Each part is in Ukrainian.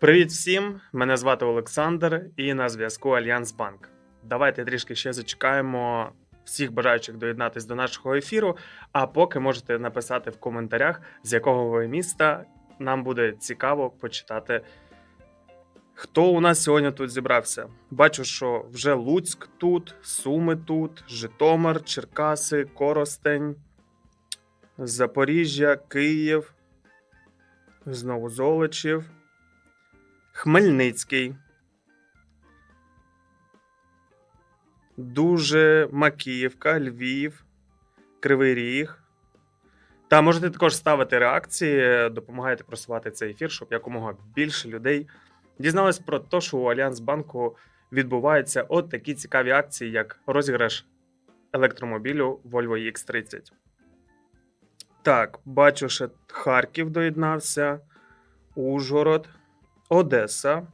Привіт всім! Мене звати Олександр і на зв'язку Альянс Банк. Давайте трішки ще зачекаємо всіх бажаючих доєднатись до нашого ефіру. А поки можете написати в коментарях, з якого ви міста. Нам буде цікаво почитати, хто у нас сьогодні тут зібрався. Бачу, що вже Луцьк тут, Суми тут, Житомир, Черкаси, Коростень, Запоріжжя, Київ, знову Золочів. Хмельницький. Дуже Макіївка, Львів, Кривий Ріг. Та можете також ставити реакції, допомагайте просувати цей ефір, щоб якомога більше людей дізнались про те, що у Альянс Банку відбуваються от такі цікаві акції, як розіграш електромобілю Volvo X30. Так, бачу, що Харків доєднався, Ужгород. Одеса,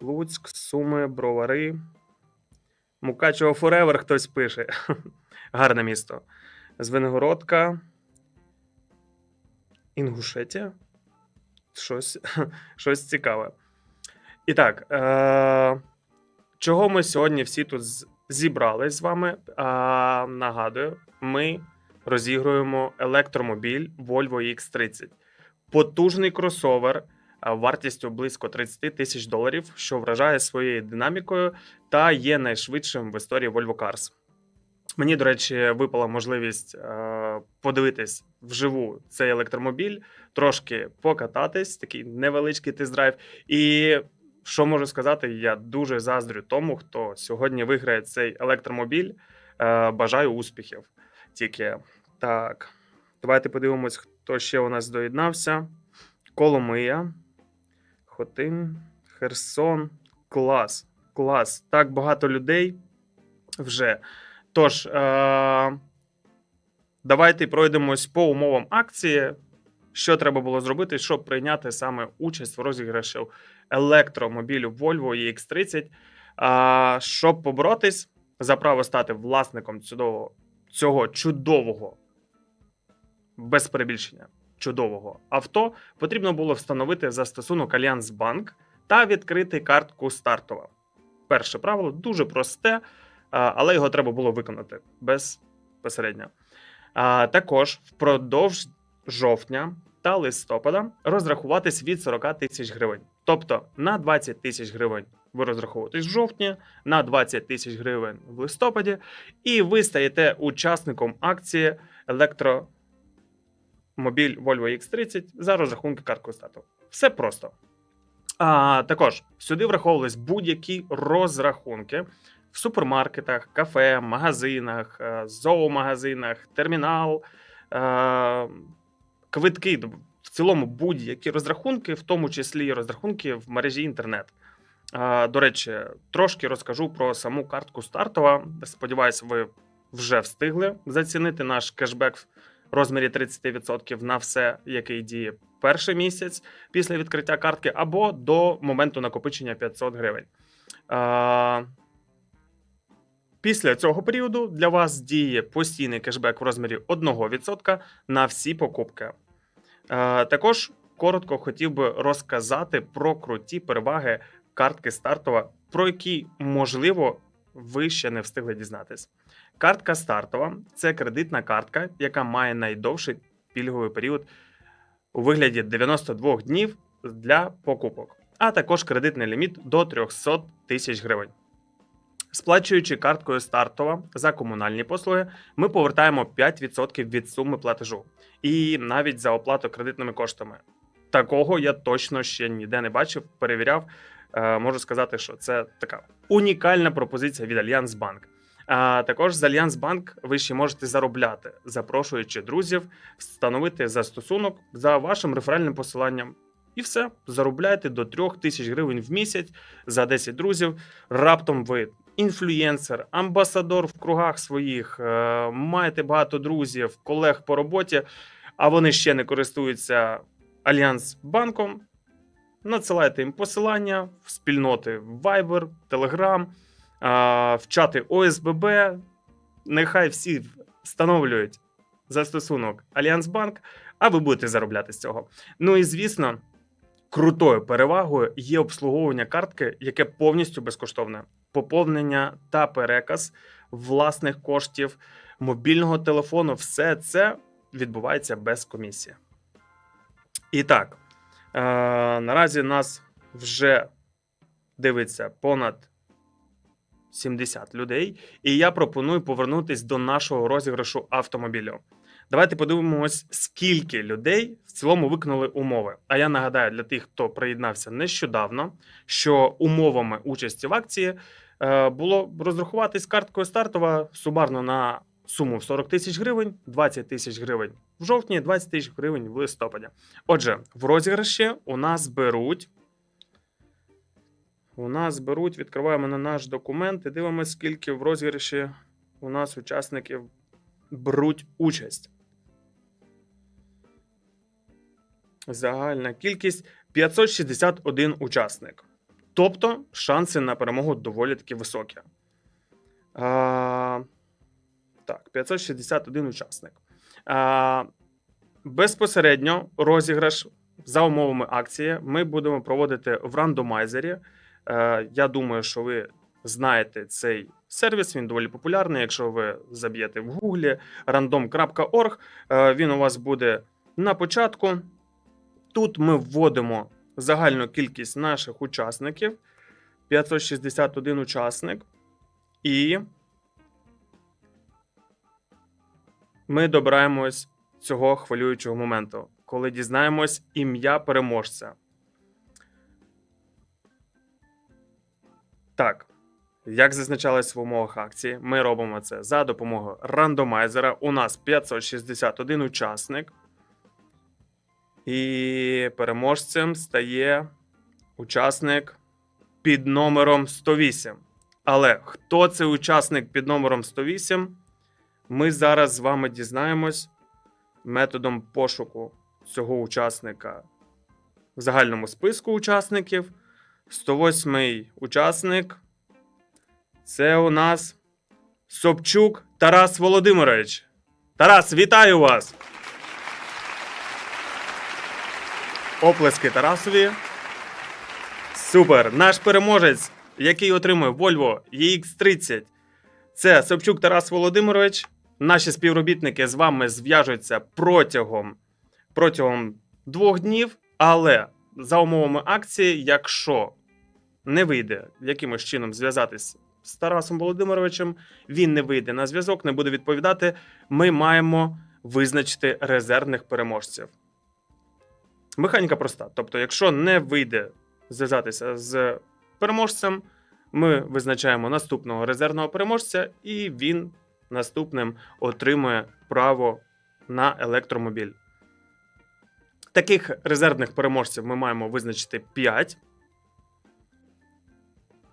Луцьк, Суми, Бровари. Мукачево Форевер хтось пише. Гарне місто. Звенигородка. Інгушетія. Щось, щось цікаве. І так, е- чого ми сьогодні всі тут зібрались з вами? Е- нагадую, ми розігруємо електромобіль Volvo X30. Потужний кросовер а, вартістю близько 30 тисяч доларів, що вражає своєю динамікою та є найшвидшим в історії Volvo Cars. Мені, до речі, випала можливість е, подивитись вживу цей електромобіль, трошки покататись, такий невеличкий тест-драйв. І що можу сказати, я дуже заздрю тому, хто сьогодні виграє цей електромобіль. Е, бажаю успіхів. Тільки так, давайте подивимось, хто ще у нас доєднався. Коломия, Хотин, Херсон. Клас. Клас. Так багато людей вже. Тож, е- давайте пройдемось по умовам акції. Що треба було зробити, щоб прийняти саме участь в розіграші електромобілю Volvo EX30, е- щоб поборотись за право стати власником цього, цього чудового, без перебільшення, чудового авто, потрібно було встановити застосунок Альянс Банк та відкрити картку стартова. Перше правило дуже просте, але його треба було виконати безпосередньо. Також впродовж жовтня та листопада розрахуватись від 40 тисяч гривень. Тобто на 20 тисяч гривень ви розраховуєтесь в жовтні, на 20 тисяч гривень в листопаді, і ви стаєте учасником акції електро мобіль Volvo X30 за розрахунки карткою стату. Все просто. А, також сюди враховувались будь-які розрахунки в супермаркетах, кафе, магазинах, е, зоомагазинах, термінал, е, квитки. В цілому будь-які розрахунки, в тому числі розрахунки в мережі інтернет. Е, До речі, трошки розкажу про саму картку стартова. Сподіваюся, ви вже встигли зацінити наш кешбек розмірі 30% на все, який діє перший місяць після відкриття картки, або до моменту накопичення 500 гривень. Після цього періоду для вас діє постійний кешбек в розмірі 1% на всі покупки. Також коротко хотів би розказати про круті переваги картки стартова, про які, можливо, ви ще не встигли дізнатись. Картка стартова це кредитна картка, яка має найдовший пільговий період у вигляді 92 днів для покупок, а також кредитний ліміт до 300 тисяч гривень. Сплачуючи карткою стартова за комунальні послуги, ми повертаємо 5% від суми платежу, і навіть за оплату кредитними коштами. Такого я точно ще ніде не бачив, перевіряв. Е, Можу сказати, що це така унікальна пропозиція від Альянс Банк. А також з Альянс Банк ви ще можете заробляти, запрошуючи друзів, встановити застосунок за вашим реферальним посиланням. І все, заробляйте до 3 тисяч гривень в місяць за 10 друзів. Раптом ви інфлюєнсер, амбасадор в кругах своїх, е, маєте багато друзів, колег по роботі, а вони ще не користуються Альянс банком. Надсилайте їм посилання в спільноти Viber, Telegram, в чати ОСББ. Нехай всі встановлюють застосунок Альянс Банк, а ви будете заробляти з цього. Ну і звісно, крутою перевагою є обслуговування картки, яке повністю безкоштовне. Поповнення та переказ власних коштів, мобільного телефону, все це відбувається без комісії. І так, е, наразі нас вже дивиться понад 70 людей, і я пропоную повернутись до нашого розіграшу автомобілю. Давайте подивимось, скільки людей в цілому виконали умови. А я нагадаю для тих, хто приєднався нещодавно, що умовами участі в акції е, було розрахуватись карткою стартова сумарно на суму в 40 тисяч гривень, 20 тисяч гривень в жовтні, 20 тисяч гривень в листопаді. Отже, в розіграші у нас беруть. У нас беруть, відкриваємо на наш документ і дивимося, скільки в розіграші у нас учасників беруть участь. Загальна кількість 561 учасник. Тобто шанси на перемогу доволі таки високі. А, так, 561 учасник. А, безпосередньо розіграш за умовами акції ми будемо проводити в рандомайзері. Е, я думаю, що ви знаєте цей сервіс, він доволі популярний. Якщо ви заб'єте в гуглі random.org, е, він у вас буде на початку. Тут ми вводимо загальну кількість наших учасників 561 учасник. І ми добираємось цього хвилюючого моменту, коли дізнаємось ім'я переможця. Так, як зазначалось в умовах акції, ми робимо це за допомогою рандомайзера. У нас 561 учасник. І переможцем стає учасник під номером 108. Але хто це учасник під номером 108? Ми зараз з вами дізнаємось методом пошуку цього учасника в загальному списку учасників. 108 учасник. Це у нас Собчук Тарас Володимирович. Тарас, вітаю вас! Оплески Тарасові. Супер! Наш переможець, який отримує Volvo EX30. Це Собчук Тарас Володимирович. Наші співробітники з вами зв'яжуться протягом, протягом двох днів, але за умовами акції, якщо не вийде якимось чином зв'язатись з Тарасом Володимировичем, він не вийде на зв'язок, не буде відповідати. Ми маємо визначити резервних переможців. Механіка проста. Тобто, якщо не вийде зв'язатися з переможцем, ми визначаємо наступного резервного переможця, і він наступним отримує право на електромобіль. Таких резервних переможців ми маємо визначити 5.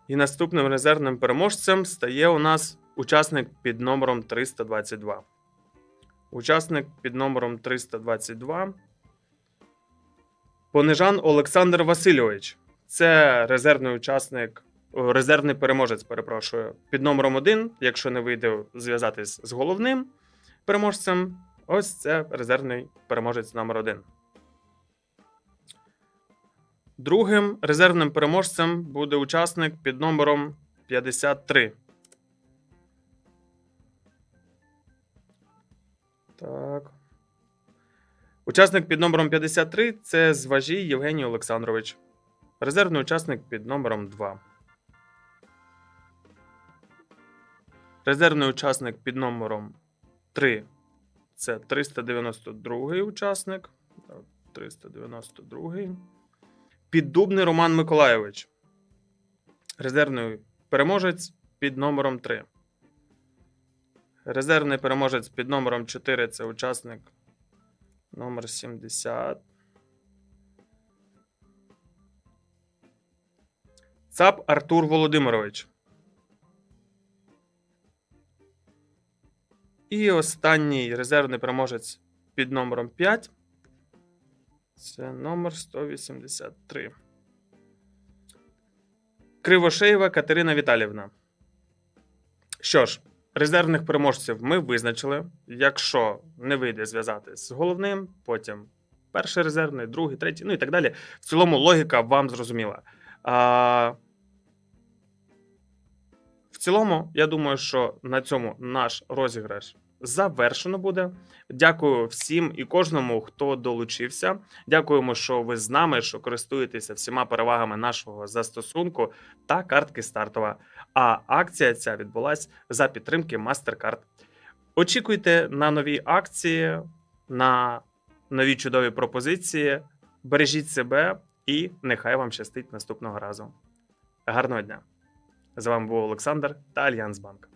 І наступним резервним переможцем стає у нас учасник під номером 322. Учасник під номером 322. Понижан Олександр Васильович. Це резервний учасник, резервний переможець, перепрошую, під номером 1. Якщо не вийде зв'язатись з головним переможцем, ось це резервний переможець номер 1. Другим резервним переможцем буде учасник під номером 53. Так. Учасник під номером 53 це Зважій Євгеній Олександрович. Резервний учасник під номером 2. Резервний учасник під номером 3 це 392 учасник. 392. Піддубний Роман Миколайович. Резервний переможець під номером 3. Резервний переможець під номером 4 це учасник номер 70. ЦАП Артур Володимирович. І останній резервний переможець під номером 5. Це номер 183. Кривошеєва Катерина Віталівна. Що ж, резервних переможців ми визначили. Якщо не вийде зв'язатись з головним, потім перший резервний, другий, третій, ну і так далі. В цілому логіка вам зрозуміла. А, в цілому, я думаю, що на цьому наш розіграш завершено буде. Дякую всім і кожному, хто долучився. Дякуємо, що ви з нами, що користуєтеся всіма перевагами нашого застосунку та картки стартова. А акція ця відбулась за підтримки MasterCard. Очікуйте на нові акції, на нові чудові пропозиції. Бережіть себе і нехай вам щастить наступного разу. Гарного дня! З вами був Олександр та Альянс Банк.